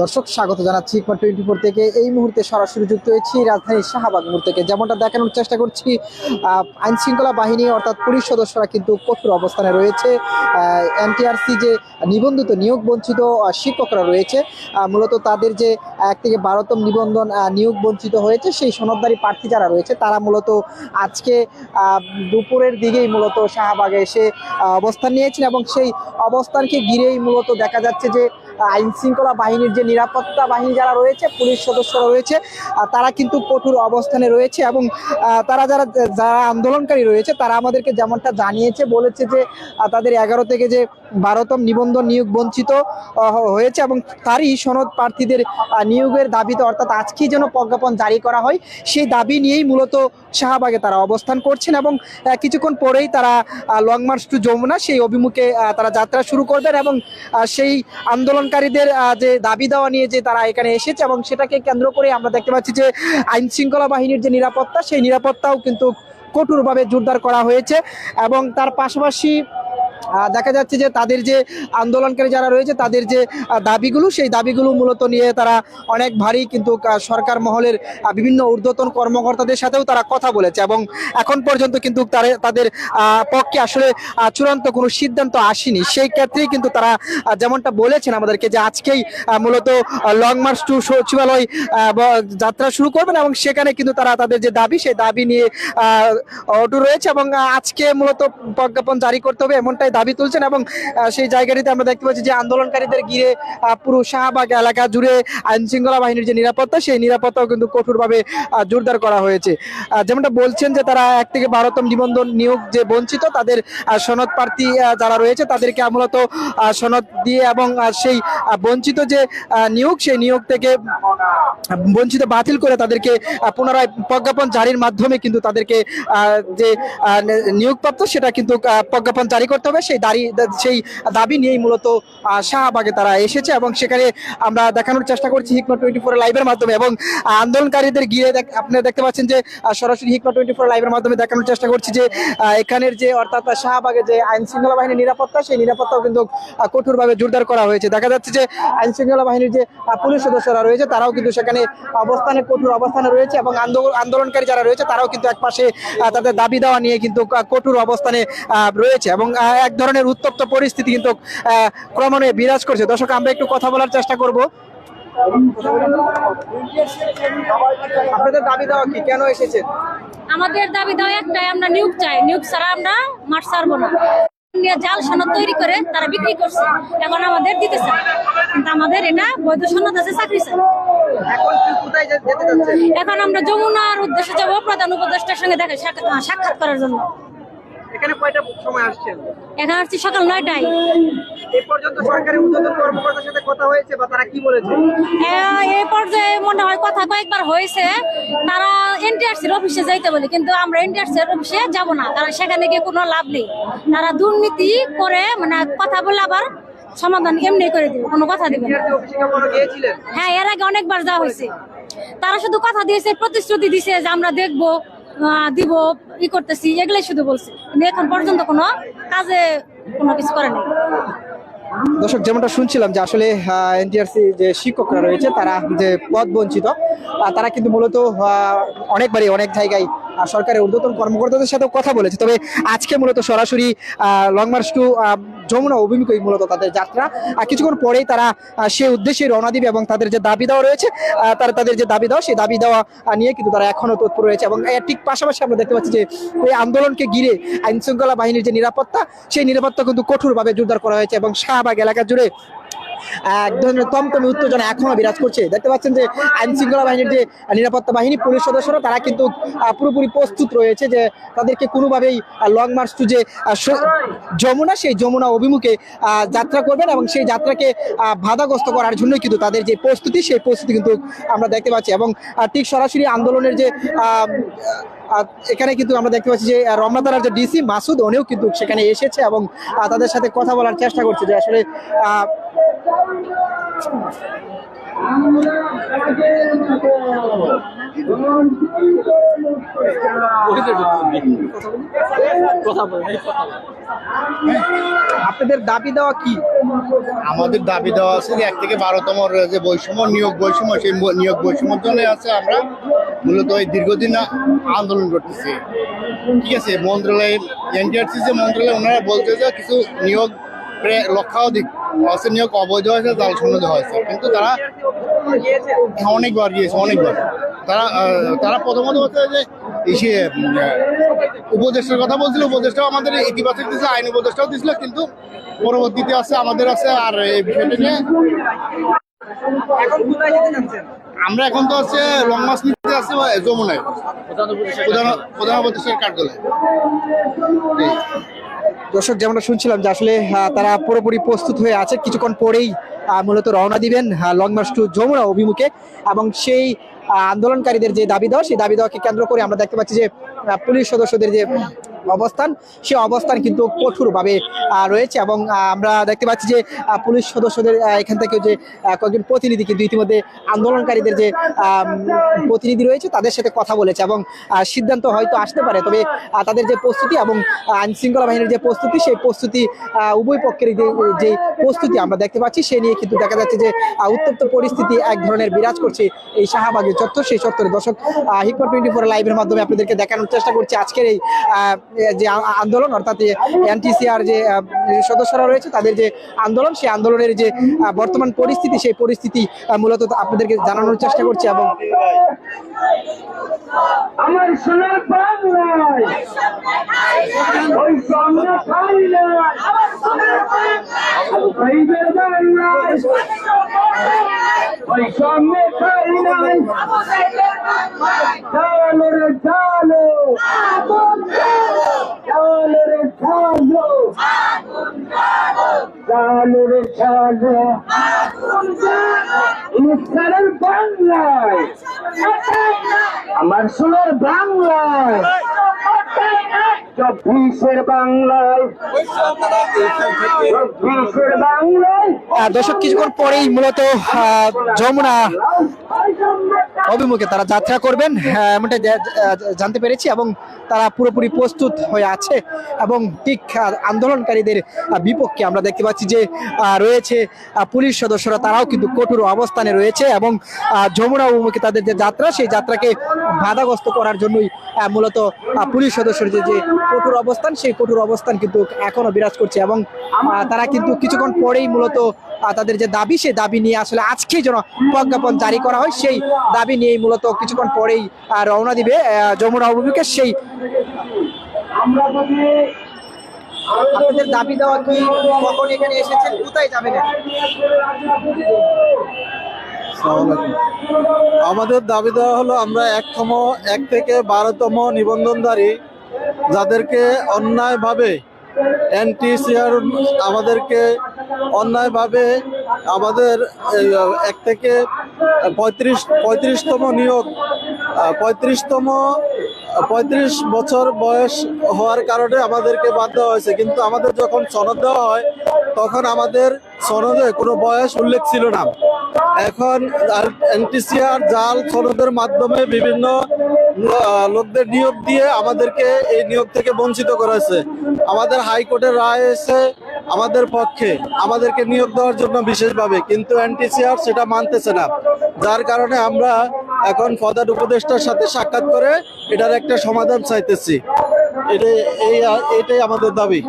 দর্শক, স্বাগত জানাচ্ছি ইকমা টোয়েন্টি ফোর থেকে। এই মুহূর্তে সরাসরি যুক্ত হয়েছি রাজধানীর শাহবাগ মোড় থেকে। যেমনটা দেখানোর চেষ্টা করছি আইন শৃঙ্খলা বাহিনী অর্থাৎ পুলিশ সদস্যরা কিন্তু কঠোর অবস্থানে রয়েছে। এনটিআরসি যে নিবন্ধিত নিয়োগ বঞ্চিত শিক্ষকরা রয়েছে মূলত তাদের যে এক থেকে বারোতম নিবন্ধন নিয়োগ বঞ্চিত হয়েছে, সেই সনদদারি প্রার্থী যারা রয়েছে, তারা মূলত আজকে দুপুরের দিকেই মূলত শাহবাগে এসে অবস্থান নিয়েছেন এবং সেই অবস্থানকে ঘিরেই মূলত দেখা যাচ্ছে যে আইন শৃঙ্খলা বাহিনীর যে নিরাপত্তা বাহিনী যারা রয়েছে, পুলিশ সদস্যরা রয়েছে তারা কিন্তু কঠোর অবস্থানে রয়েছে এবং তারা যারা যারা আন্দোলনকারী রয়েছে, তারা আমাদেরকে যেমনটা জানিয়েছে, বলেছে যে তাদের এগারো থেকে যে বারোতম নিবন্ধন নিয়োগ বঞ্চিত হয়েছে এবং তারই সনদ প্রার্থীদের নিয়োগের দাবিতে, অর্থাৎ আজকেই যেন প্রজ্ঞাপন জারি করা হয়, সেই দাবি নিয়েই মূলত শাহবাগে তারা অবস্থান করছেন এবং কিছুক্ষণ পরেই তারা লং মার্চ টু যমুনা, সেই অভিমুখে তারা যাত্রা শুরু করবেন এবং সেই সেই আন্দোলনকারীদের যে দাবি দেওয়া নিয়ে যে তারা এখানে এসেছে এবং সেটাকে কেন্দ্র করে আমরা দেখতে পাচ্ছি যে আইন শৃঙ্খলা বাহিনীর যে নিরাপত্তা, সেই নিরাপত্তাও কিন্তু কঠোরভাবে জোরদার করা হয়েছে এবং তার পাশাপাশি দেখা যাচ্ছে যে তাদের যে আন্দোলনকারী যারা রয়েছে, তাদের যে দাবিগুলো, সেই দাবিগুলো মূলত নিয়ে তারা অনেক ভারী কিন্তু সরকার মহলের বিভিন্ন ঊর্ধ্বতন কর্মকর্তাদের সাথেও তারা কথা বলেছে এবং এখন পর্যন্ত কিন্তু তারা- তাদের পক্ষে আসলে চূড়ান্ত কোনো সিদ্ধান্ত আসেনি। সেই ক্ষেত্রেই কিন্তু তারা যেমনটা বলেছেন আমাদেরকে যে আজকেই মূলত লং মার্চ টু সচিবালয় যাত্রা শুরু করবেন এবং সেখানে কিন্তু তারা তাদের যে দাবি, সেই দাবি নিয়ে অটু রয়েছে এবং আজকে মূলত প্রজ্ঞাপন জারি করতে হবে এমনটাই দাবি তুলছেন এবং সেই জায়গাটিতে আমরা দেখতে পাচ্ছি যে আন্দোলনকারীদের ঘিরে পুরো শাহবাগ এলাকা জুড়ে আইন শৃঙ্খলা বাহিনীর যে নিরাপত্তা, সেই নিরাপত্তাও কিন্তু কঠোরভাবে জোরদার করা হয়েছে। যেমনটা বলছেন যে তারা এক থেকে বারোতম নিবন্ধন নিয়োগ যে বঞ্চিত, তাদের সনদ প্রার্থী যারা রয়েছে, তাদেরকে মূলত সনদ দিয়ে এবং সেই বঞ্চিত যে নিয়োগ, সেই নিয়োগ থেকে বঞ্চিত বাতিল করে তাদেরকে পুনরায় প্রজ্ঞাপন জারির মাধ্যমে কিন্তু তাদেরকে যে নিয়োগপ্রাপ্ত, সেটা কিন্তু প্রজ্ঞাপন জারি করতে হবে। সেই দাবি সেই দাবি নিয়েই মূলত শাহবাগে তারা এসেছে এবং সেখানে আমরা দেখানোর চেষ্টা করছি হিকমা টোয়েন্টি ফোর লাইভের মাধ্যমে এবং আন্দোলনকারীদের গিয়ে আপনারা দেখতে পাচ্ছেন যে সরাসরি হিকমা টোয়েন্টি ফোর লাইভের মাধ্যমে দেখানোর চেষ্টা করছি যে এখানের যে, অর্থাৎ শাহবাগে যে আইন শৃঙ্খলা বাহিনীর নিরাপত্তা, সেই নিরাপত্তাও কিন্তু কঠোরভাবে জোরদার করা হয়েছে। দেখা যাচ্ছে যে, আইন শৃঙ্খলা বাহিনীর যে পুলিশ সদস্যরা রয়েছে, তারাও কিন্তু সেখানে অবস্থানে কঠোর অবস্থানে রয়েছে এবং আন্দোলন আন্দোলনকারী যারা রয়েছে, তারাও কিন্তু এক পাশে তাদের দাবি দেওয়া নিয়ে কিন্তু কঠোর অবস্থানে রয়েছে এবং এক ধরনের উত্তপ্ত পরিস্থিতি কিন্তু ক্রমান্বয়ে বিরাজ করছে। দর্শক আমরা একটু কথা বলার চেষ্টা করব। আপনাদের দাবি দেওয়া কি? কেন এসেছেন? আমাদের দাবি দেওয়া একটাই আমরা নিয়োগ চাই। নিয়োগ ছাড়া আমরা মাঠ ছাড়বো না। জাল সনদ তৈরি করে তারা বিক্রি করছে। এখন আমাদের দিতেছে। কিন্তু আমাদের এটা বৈধ সনদ আছে চাকরি এখন আমরা যমুনার উদ্দেশ্যে যাব প্রধান উপদেষ্টার সঙ্গে দেখা সাক্ষা- সাক্ষাৎ করার জন্য। এখানে কয়টা সময় আসছেন এখন আসছি সকাল নয়টায়। এই পর্যন্ত সরকারি উদ্যোতন কর্মকর্তার সাথে কথা হয়েছে বা তারা কি বলেছে? এই পর্যায়ে মনে হয় কথা কয়েকবার হয়েছে। তারা এনটিআরসির অফিসে যাইতে বলে কিন্তু আমরা এনটিআরসির অফিসে যাব না। কারণ সেখানে গিয়ে কোনো লাভ নেই। তারা দুর্নীতি করে মানে কথা বলে আবার সমাধান এমনি করে দিবে কোনো কথা দিবে হ্যাঁ এর আগে অনেকবার যাওয়া হয়েছে। তারা শুধু কথা দিয়েছে প্রতিশ্রুতি দিছে যে আমরা দেখব। দিব, ই করতেছি, এগুলাই শুধু বলছে। কিন্তু এখন পর্যন্ত কোনো কাজে কোনো কিছু করে নাই দর্শক, যেমনটা শুনছিলাম যে আসলে এনটিআরসি যে শিক্ষকরা রয়েছে, তারা যে পদ বঞ্চিত তারা কিন্তু মূলত অনেকবারই অনেক জায়গায় সরকারের ঊর্ধ্বতন কর্মকর্তাদের সাথেও কথা বলেছে। তবে আজকে মূলত সরাসরি লং মার্চ টু যমুনা অভিমুখী মূলত তাদের যাত্রা। আর কিছুক্ষণ পরেই তারা সে উদ্দেশ্যে রওনা দিবে এবং তাদের যে দাবি দেওয়া রয়েছে তারা, তাদের যে দাবি দেওয়া, সেই দাবি দেওয়া নিয়ে কিন্তু তারা এখনও তৎপর রয়েছে এবং ঠিক পাশাপাশি আমরা দেখতে পাচ্ছি যে এই আন্দোলনকে ঘিরে আইনশৃঙ্খলা বাহিনীর যে নিরাপত্তা, সেই নিরাপত্তা কিন্তু কঠোরভাবে জোরদার করা হয়েছে এবং শাহবাগ এলাকা জুড়ে এক ধরনের তমতমে উত্তেজনা এখনও বিরাজ করছে। দেখতে পাচ্ছেন যে আইন শৃঙ্খলা বাহিনীর যে নিরাপত্তা বাহিনী পুলিশ সদস্যরা তারা কিন্তু পুরোপুরি প্রস্তুত রয়েছে যে তাদেরকে কোনোভাবেই লং মার্চ টু যে যমুনা সেই যমুনা অভিমুখে যাত্রা করবেন এবং সেই যাত্রাকে বাধাগ্রস্ত করার জন্যই কিন্তু তাদের যে প্রস্তুতি সেই প্রস্তুতি কিন্তু আমরা দেখতে পাচ্ছি এবং ঠিক সরাসরি আন্দোলনের যে এখানে কিন্তু আমরা দেখতে পাচ্ছি যে আহ, রমনা থানার যে ডিসি মাসুদ উনিও কিন্তু সেখানে এসেছে এবং তাদের সাথে কথা বলার চেষ্টা করছে যে আসলে আহ, আপনাদের দাবি দেওয়া কি? আমাদের দাবি দেওয়া আছে যে এক থেকে বারোতম যে বৈষম্য, নিয়োগ বৈষম্য, সেই নিয়োগ বৈষম্যের জন্য আছে আমরা মূলত এই দীর্ঘদিন আন্দোলন করতেছি। ঠিক আছে, মন্ত্রণালয় এনটিআরসি যে মন্ত্রণালয়, ওনারা বলছে যে কিছু নিয়োগ লক্ষাধিক নিয়োগ অবৈধ হয়েছে জাল সন্দেহ হয়েছে। কিন্তু তারা অনেকবার গিয়েছে অনেকবার। তারা তারা প্রথমত হচ্ছে যে উম, উপদেষ্টার কথা বলছিল উপদেষ্টাও আমাদের ইতিবাচক দিয়েছিল আইন উপদেষ্টাও দিয়েছিল কিন্তু পরবর্তীতে আছে আমাদের আছে আর এই বিষয়টা নিয়ে আমরা এখন তো আছে লং মাস নিতে আছে যমুনায়। প্রধান প্রধান উপদেষ্টার কার্যালয়। দর্শক যেমন শুনছিলাম যে আসলে তারা পুরোপুরি প্রস্তুত হয়ে আছে। কিছুক্ষণ পরেই মূলত রওনা দিবেন লং মার্চ টু যমুনা অভিমুখে। এবং সেই আন্দোলনকারীদের যে দাবি দেওয়া, সেই দাবি দেওয়াকে কেন্দ্র করে আমরা দেখতে পাচ্ছি যে পুলিশ সদস্যদের যে অবস্থান, সে অবস্থান কিন্তু কঠোরভাবে রয়েছে এবং আমরা দেখতে পাচ্ছি যে পুলিশ সদস্যদের এখান থেকে যে কয়েকজন প্রতিনিধি কিন্তু ইতিমধ্যে আন্দোলনকারীদের যে প্রতিনিধি রয়েছে, তাদের সাথে কথা বলেছে এবং সিদ্ধান্ত হয়তো আসতে পারে। তবে তাদের যে প্রস্তুতি এবং আইন শৃঙ্খলা বাহিনীর যে প্রস্তুতি, সেই প্রস্তুতি উভয় পক্ষের যে প্রস্তুতি আমরা দেখতে পাচ্ছি, সে নিয়ে কিন্তু দেখা যাচ্ছে যে উত্তপ্ত পরিস্থিতি এক ধরনের বিরাজ করছে এই শাহবাগের চত্বর। সেই চত্বরে দর্শক হিকমত টোয়েন্টি ফোর লাইভের মাধ্যমে আপনাদেরকে দেখানোর চেষ্টা করছি আজকের এই যে আন্দোলন অর্থাৎ এনটিসিআর যে আহ, সদস্যরা রয়েছে তাদের যে আন্দোলন সেই আন্দোলনের যে বর্তমান পরিস্থিতি সেই পরিস্থিতি মূলত আপনাদেরকে জানানোর চেষ্টা করছি এবং আমার সোনার বাংলায় ওই সামনে খাই নাই। ভাইদের বাংলায় ওই সামনে খাই নাই। চালো রে চালো চালো রে চালো চালো রে বাংলায় আমার সোনার বাংলায় দর্শক কিছুক্ষণ পরেই মূলত যমুনা অভিমুখে তারা যাত্রা করবেন। হ্যাঁ, এমনটা জা- জা- জানতে পেরেছি এবং তারা পুরোপুরি প্রস্তুত হয়ে আছে এবং ঠিক আন্দোলনকারীদের বিপক্ষে আমরা দেখতে পাচ্ছি যে রয়েছে পুলিশ সদস্যরা তারাও কিন্তু কঠোর অবস্থানে রয়েছে এবং যমুনা অভিমুখে তাদের যে যাত্রা সেই যাত্রাকে বাধাগ্রস্ত করার জন্যই মূলত পুলিশ সদস্যের যে যে কঠোর অবস্থান সেই কঠোর অবস্থান কিন্তু এখনও বিরাজ করছে এবং তারা কিন্তু কিছুক্ষণ পরেই মূলত তাদের যে দাবি, সেই দাবি নিয়ে আসলে আজকেই যেন প্রজ্ঞাপন জারি করা হয়। সেই দাবি নিয়েই মূলত কিছুক্ষণ পরেই রওনা দিবে যমুনা অভিমুখে সেই আপনাদের দাবি দেওয়া কি কখন এখানে এসেছেন কোথায় যাবেন আমাদের দাবি দেওয়া হলো, আমরা একতম, এক থেকে বারোতম নিবন্ধনধারী যাদেরকে অন্যায়ভাবে এনটিসিআর আমাদেরকে অন্যায়ভাবে আমাদের এক থেকে পঁয়ত্রিশ, পঁয়ত্রিশতম নিয়োগ পঁয়ত্রিশতম পঁয়ত্রিশ বছর বয়স হওয়ার কারণে আমাদেরকে দেওয়া হয়েছে। কিন্তু আমাদের যখন সনদ দেওয়া হয়, তখন আমাদের সনদে কোনো বয়স উল্লেখ ছিল না। এখন এনটিসিআর জাল সনদের মাধ্যমে বিভিন্ন লোকদের নিয়োগ দিয়ে আমাদেরকে এই নিয়োগ থেকে বঞ্চিত করেছে আমাদের হাইকোর্টের রায় এসে আমাদের পক্ষে আমাদেরকে নিয়োগ দেওয়ার জন্য বিশেষভাবে, কিন্তু এনটিসিআর সেটা মানতেছে না। যার কারণে আমরা এখন প্রধান উপদেষ্টার সাথে সাক্ষাৎ করে এটার একটা সমাধান চাইতেছি। এটাই, এই এটাই আমাদের দাবি।